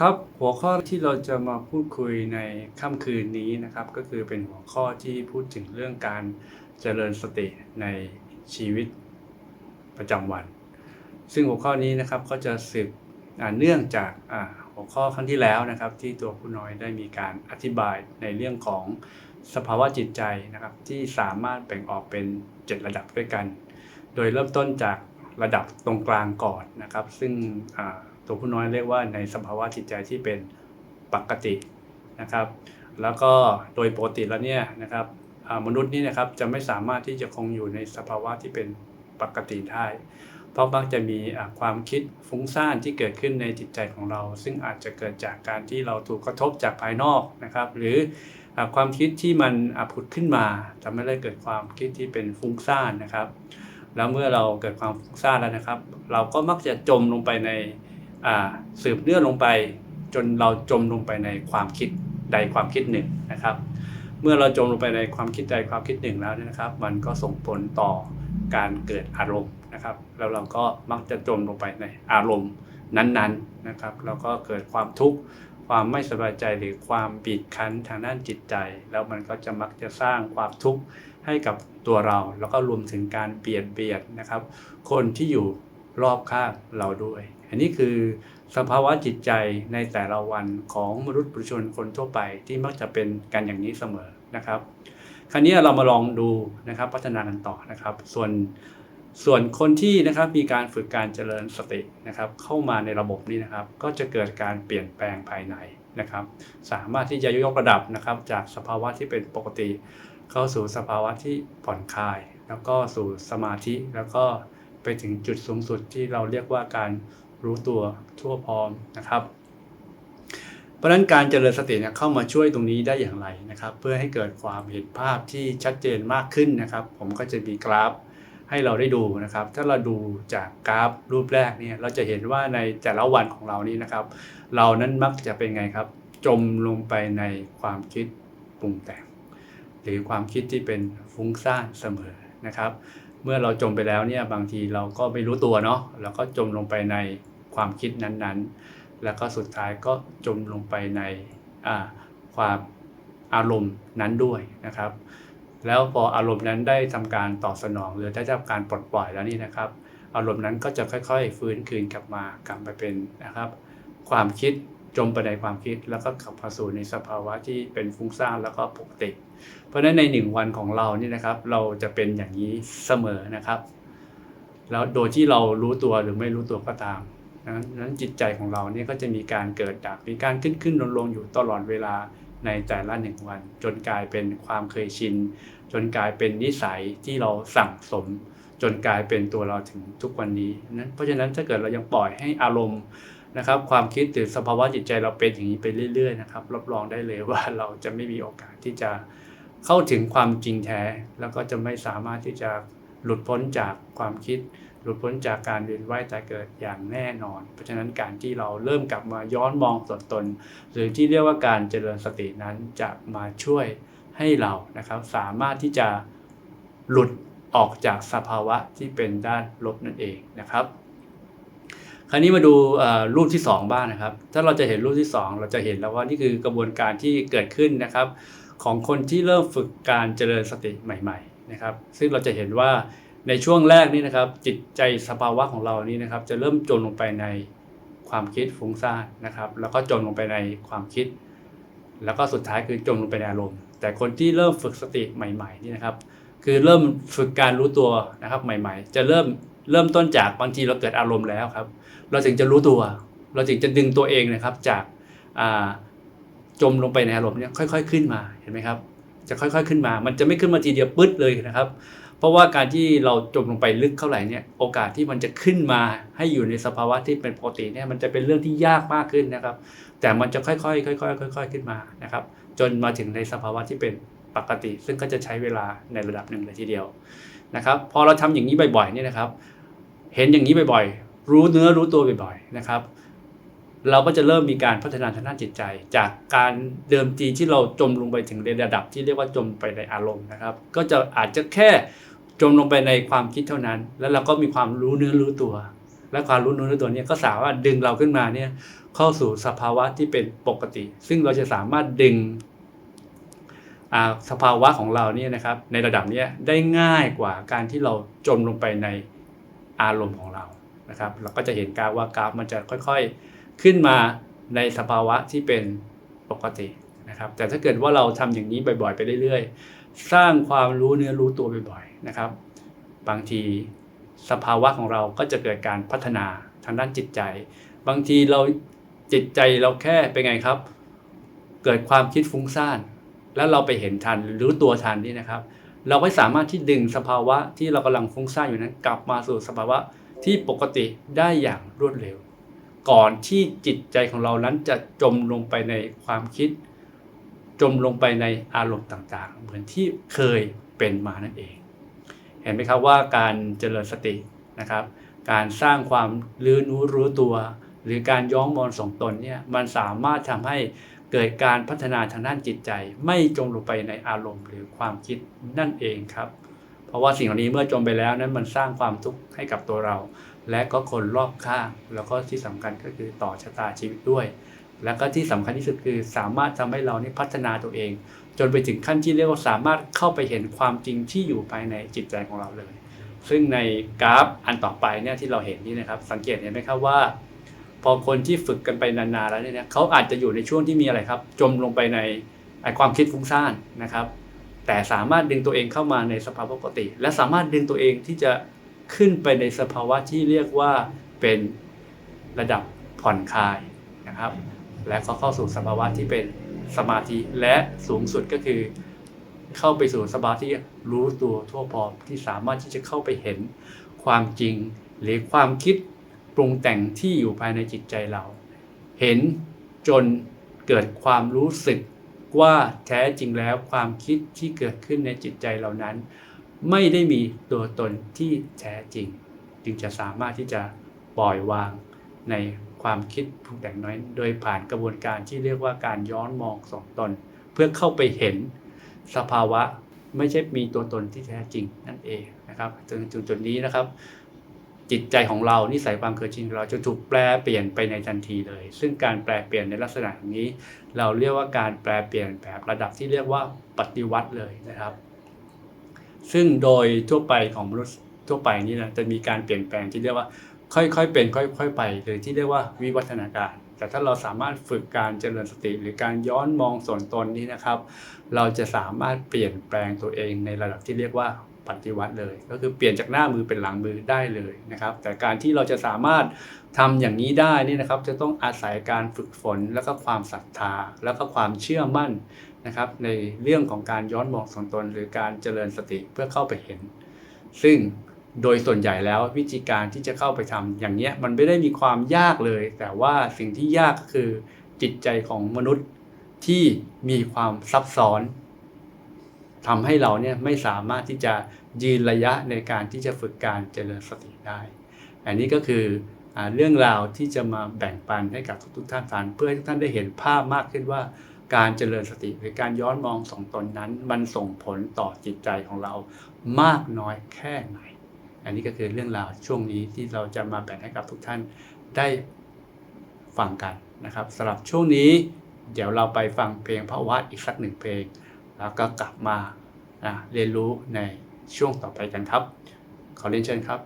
ครับหัวข้อที่เราจะมาพูดคุยในค่ำคืนนี้นะครับ ก็คือเป็นหัวข้อที่พูดถึงเรื่องการเจริญสติในชีวิตประจำวัน ซึ่งหัวข้อนี้นะครับก็จะสืบเนื่องจากหัวข้อครั้งที่แล้วนะครับ ที่ตัวผู้น้อยได้มีการอธิบายในเรื่องของสภาวะจิตใจนะครับ ที่สามารถแบ่งออกเป็น 7 ระดับด้วยกัน โดยเริ่มต้นจากระดับตรงกลางก่อนนะครับ ซึ่ง ตัวผู้น้อยเรียกว่าในสภาวะจิตใจที่เป็นปกตินะครับ แล้วก็โดยปกติแล้วเนี่ยนะครับมนุษย์นี่นะครับจะไม่สามารถที่จะคงอยู่ในสภาวะที่เป็นปกติได้ เพราะมักจะมีความคิดฟุ้งซ่านที่เกิดขึ้นในจิตใจของเรา ซึ่งอาจจะเกิดจากการที่เราถูกกระทบจากภายนอกนะครับ หรืออความคิดที่มันอาผุดขึ้นมาทำให้ได้เกิดความคิดที่เป็นฟุ้งซ่านนะครับ แล้วเมื่อเราเกิดความฟุ้งซ่านแล้วนะครับ เราก็มักจะจมลงไปใน สืบเนื่องลงไปจนเราจมลงไปในความคิดใดความคิดหนึ่งนะครับ เมื่อเราจมลงไปในความคิดใดความคิดหนึ่งแล้วเนี่ยนะครับ มันก็ส่งผลต่อการเกิดอารมณ์นะครับ แล้วเราก็มักจะจมลงไปในอารมณ์นั้นๆนะครับแล้วก็เกิดความทุกข์ความไม่สบายใจหรือความบีบคั้นทางด้านจิตใจ แล้วมันก็จะมักจะสร้างความทุกข์ให้กับตัวเรา แล้วก็รวมถึงการเปลี่ยนเบียดนะครับ คนที่อยู่ รอบข้างเราด้วย อันนี้คือสภาวะจิตใจในแต่ละวันของมนุษย์ปุถุชนคนทั่วไปที่มักจะเป็นกันอย่างนี้เสมอนะครับ คราวนี้เรามาลองดูนะครับพัฒนากันต่อนะครับ ส่วนส่วนคนที่นะครับมีการฝึกการเจริญสตินะครับ เข้ามาในระบบนี้นะครับ ก็จะเกิดการเปลี่ยนแปลงภายในนะครับ สามารถที่จะยกระดับนะครับ จากสภาวะที่เป็นปกติ เข้าสู่สภาวะที่ผ่อนคลาย แล้วก็สู่สมาธิแล้วก็ ไปถึงจุดสูงสุดที่เราเรียกว่าการรู้ตัวทั่วพร้อมนะครับ เพราะนั้นการเจริญสติเนี่ยเข้ามาช่วยตรงนี้ได้อย่างไรนะครับ เพื่อให้เกิดความเห็นภาพที่ชัดเจนมากขึ้นนะครับ ผมก็จะมีกราฟให้เราได้ดูนะครับ ถ้าเราดูจากกราฟรูปแรกเนี่ยเราจะเห็นว่าในแต่ละวันของเรานี่นะครับ เรานั้นมักจะเป็นไงครับ จมลงไปในความคิดปรุงแต่ง หรือความคิดที่เป็นฟุ้งซ่านเสมอนะครับ เมื่อเราจมไปแล้วเนี่ยบางทีเราก็ไม่รู้ตัวเนาะเราก็จมลงไปในความคิดนั้นๆ แล้วก็สุดท้ายก็จมลงไปในความอารมณ์นั้นด้วยนะครับ แล้วพออารมณ์นั้นได้ทำการตอบสนอง หรือได้ทำการปลดปล่อยแล้วนี่นะครับ อารมณ์นั้นก็จะค่อย ๆ ฟื้นคืนกลับมากลับไปเป็นนะครับ ความคิด จมไปในความคิดแล้วก็กลับมาสู่ในสภาวะที่เป็นฟุ้งซ่านแล้วก็ปกติ เพราะฉะนั้นในหนึ่งวันของเรานี่นะครับ เราจะเป็นอย่างนี้เสมอนะครับ แล้วโดยที่เรารู้ตัวหรือไม่รู้ตัวก็ตามนั้นจิตใจของเราเนี่ยก็จะมีการเกิดดับมีการขึ้นขึ้นลงลงอยู่ตลอดเวลาในแต่ละหนึ่งวัน จนกลายเป็นความเคยชิน จนกลายเป็นนิสัยที่เราสั่งสม จนกลายเป็นตัวเราถึงทุกวันนี้นั้นเพราะฉะนั้นถ้าเกิดเรายังปล่อยให้อารมณ์ นะครับ ความคิดหรือสภาวะจิตใจเราเป็นอย่างนี้ไปเรื่อย ๆ นะครับ รับรองได้เลยว่าเราจะไม่มีโอกาสที่จะเข้าถึงความจริงแท้ แล้วก็จะไม่สามารถที่จะหลุดพ้นจากความคิด หลุดพ้นจากการเวียนว่ายตายเกิดอย่างแน่นอน เพราะฉะนั้นการที่เราเริ่มกลับมาย้อนมองตัวตน หรือที่เรียกว่าการเจริญสตินั้นจะมาช่วยให้เรานะครับ สามารถที่จะหลุดออกจากสภาวะที่เป็นด้านลบนั่นเองนะครับ ราวนี้มาดูรูปที่ 2 บ้างนะครับ ถ้าเราจะเห็นรูปที่ 2 เราจะเห็นแล้วว่านี่คือกระบวนการที่เกิดขึ้นนะครับ ของคนที่เริ่มฝึกการเจริญสติใหม่ๆนะครับซึ่งเราจะเห็นว่าในช่วงแรกนี่นะครับ จิตใจสภาวะของเรานี่นะครับ จะเริ่มจมลงไปในความคิดฟุ้งซ่านนะครับ แล้วก็จมลงไปในความคิด แล้วก็สุดท้ายคือจมลงไปในอารมณ์ แต่คนที่เริ่มฝึกสติใหม่ ๆ นี่นะครับ คือเริ่มฝึกการรู้ตัวนะครับใหม่ ๆ จะเริ่ม เริ่มต้นจากบางทีเราเกิดอารมณ์แล้วครับ เราถึงจะรู้ตัว เราถึงจะดึงตัวเองนะครับ จากาจมลงไปในอารมณ์เนี่ยค่อย ๆ ขึ้นมาเห็นไหมครับ จะค่อย ๆขึ้นมา มันจะไม่ขึ้นมาทีเดียวปึ๊ดเลยนะครับ เพราะว่าการที่เราจมลงไปลึกเท่าไหร่เนี่ยโอกาสที่มันจะขึ้นมาให้อยู่ในสภาวะที่เป็นปกติเนี่ยมันจะเป็นเรื่องที่ยากมากขึ้นนะครับ แต่มันจะค่อยๆค่อยๆค่อย ๆ ขึ้นมานะครับ จนมาถึงในสภาวะที่เป็นปกติ ซึ่งก็จะใช้เวลาในระดับหนึ่งเลยทีเดียวนะครับพอเราทำอย่างนี้บ่อยๆเนี่ยนะครับ เห็นอย่างนี้บ่อยๆ รู้เนื้อรู้ตัวบ่อยๆนะครับ เราก็จะเริ่มมีการพัฒนาทางด้านจิตใจ จากการเดิมทีที่เราจมลงไปถึงระดับที่เรียกว่าจมไปในอารมณ์นะครับ ก็จะอาจจะแค่จมลงไปในความคิดเท่านั้น แล้วเราก็มีความรู้เนื้อรู้ตัว และความรู้เนื้อรู้ตัวนี้ก็สามารถดึงเราขึ้นมาเนี่ยเข้าสู่สภาวะที่เป็นปกติ ซึ่งเราจะสามารถดึงสภาวะของเราเนี่ยนะครับในระดับนี้ได้ง่ายกว่าการที่เราจมลงไปใน อารมณ์ของเรานะครับ เราก็จะเห็นกราฟว่ากราฟมันจะค่อยๆขึ้นมาในสภาวะที่เป็นปกตินะครับ แต่ถ้าเกิดว่าเราทำอย่างนี้บ่อยๆ ไปเรื่อยๆ สร้างความรู้เนื้อรู้ตัวบ่อยๆนะครับ บางทีสภาวะของเราก็จะเกิดการพัฒนาทางด้านจิตใจ บางทีเราจิตใจเราแค่เป็นไงครับ เกิดความคิดฟุ้งซ่าน แล้วเราไปเห็นทันหรือรู้ตัวทันนี่นะครับ เราก็สามารถที่ดึงสภาวะที่เรากำลังฟุ้งซ่านอยู่นั้น กลับมาสู่สภาวะที่ปกติได้อย่างรวดเร็ว ก่อนที่จิตใจของเรานั้นจะจมลงไปในความคิด จมลงไปในอารมณ์ต่างๆ เหมือนที่เคยเป็นมานั่นเอง เห็นไหมครับว่าการเจริญสตินะครับ การสร้างความรู้นู้รู้ตัว หรือการย้อมมอนส่งตนเนี่ยมันสามารถทำให้ เกิดการพัฒนาทางด้านจิตใจ ไม่จมลงไปในอารมณ์หรือความคิดนั่นเองครับ เพราะว่าสิ่งเหล่านี้เมื่อจมไปแล้วนั้นมันสร้างความทุกข์ให้กับตัวเรา และก็คนรอบข้างแล้วก็ที่สำคัญก็คือต่อชะตาชีวิตด้วย แล้วก็ที่สำคัญที่สุดคือสามารถทำให้เรานี่พัฒนาตัวเอง จนไปถึงขั้นที่เรียกว่าสามารถเข้าไปเห็นความจริงที่อยู่ภายในจิตใจของเราเลย ซึ่งในกราฟอันต่อไปเนี่ยที่เราเห็นนี่นะครับ สังเกตเห็นไหมครับว่า พอคนที่ฝึกกันไปนานๆแล้วเนี่ยเขาอาจจะอยู่ในช่วงที่มีอะไรครับ จมลงไปในความคิดฟุ้งซ่านนะครับ แต่สามารถดึงตัวเองเข้ามาในสภาวะปกติ และสามารถดึงตัวเองที่จะขึ้นไปในสภาวะที่เรียกว่าเป็นระดับผ่อนคลายนะครับ และก็เข้าสู่สภาวะที่เป็นสมาธิและสูงสุดก็คือ เข้าไปสู่สภาวะที่รู้ตัวทั่วพร้อมที่สามารถที่จะเข้าไปเห็นความจริงหรือความคิด ปรุงแต่งที่อยู่ภายในจิตใจเรา เห็นจนเกิดความรู้สึกว่าแท้จริงแล้วความคิดที่เกิดขึ้นในจิตใจเหล่านั้น ไม่ได้มีตัวตนที่แท้จริง จึงจะสามารถที่จะปล่อยวางในความคิดปรุงแต่งน้อย โดยผ่านกระบวนการที่เรียกว่าการย้อนมองสองตน เพื่อเข้าไปเห็นสภาวะไม่ใช่มีตัวตนที่แท้จริงนั่นเองนะครับจุดจุดนี้นะครับ จิตใจของเรานิสัยความเคยชินของเราจะถูกแปลเปลี่ยนไปในทันทีเลย ซึ่งการแปลเปลี่ยนในลักษณะอย่างนี้ เราเรียกว่าการแปลเปลี่ยนแบบระดับที่เรียกว่าปฏิวัติเลยนะครับ ซึ่งโดยทั่วไปของมนุษย์ทั่วไปนี่นะจะมีการเปลี่ยนแปลงที่เรียกว่า ค่อยๆเป็นค่อยๆไปหรือที่เรียกว่าวิวัฒนาการ แต่ถ้าเราสามารถฝึกการเจริญสติ หรือการย้อนมองส่วนตนนี้นะครับ เราจะสามารถเปลี่ยนแปลงตัวเองในระดับที่เรียกว่า ปฏิวัติเลย ก็คือเปลี่ยนจากหน้ามือเป็นหลังมือได้เลยนะครับ แต่การที่เราจะสามารถทำอย่างนี้ได้นี่นะครับ จะต้องอาศัยการฝึกฝนแล้วก็ความศรัทธา แล้วก็ความเชื่อมั่นนะครับ ในเรื่องของการย้อนมองส่วนตน หรือการเจริญสติเพื่อเข้าไปเห็น ซึ่งโดยส่วนใหญ่แล้ววิธีการที่จะเข้าไปทำอย่างเนี้ยมันไม่ได้มีความยากเลย แต่ว่าสิ่งที่ยากก็คือจิตใจของมนุษย์ที่มีความซับซ้อน ทำให้เราเนี่ยไม่สามารถที่จะยืนระยะในการที่จะฝึกการเจริญสติได้ อันนี้ก็คืออเรื่องราวที่จะมาแบ่งปันให้กับทุกๆท่านฟังเพื่อให้ทุกท่านได้เห็นภาพมากขึ้นว่าการเจริญสติหรือการย้อนมองสองตนนั้น มันส่งผลต่อจิตใจของเรามากน้อยแค่ไหน อันนี้ก็คือเรื่องราวช่วงนี้ที่เราจะมาแบ่งให้กับทุกท่านได้ฟังกันนะครับสำหรับช่วงนี้ เดี๋ยวเราไปฟังเพลงพระวัดอีกสักหนึ่งเพลง แล้วก็กลับมานะเรียนรู้ในช่วงต่อไปกันครับ ขอเรียนเชิญครับ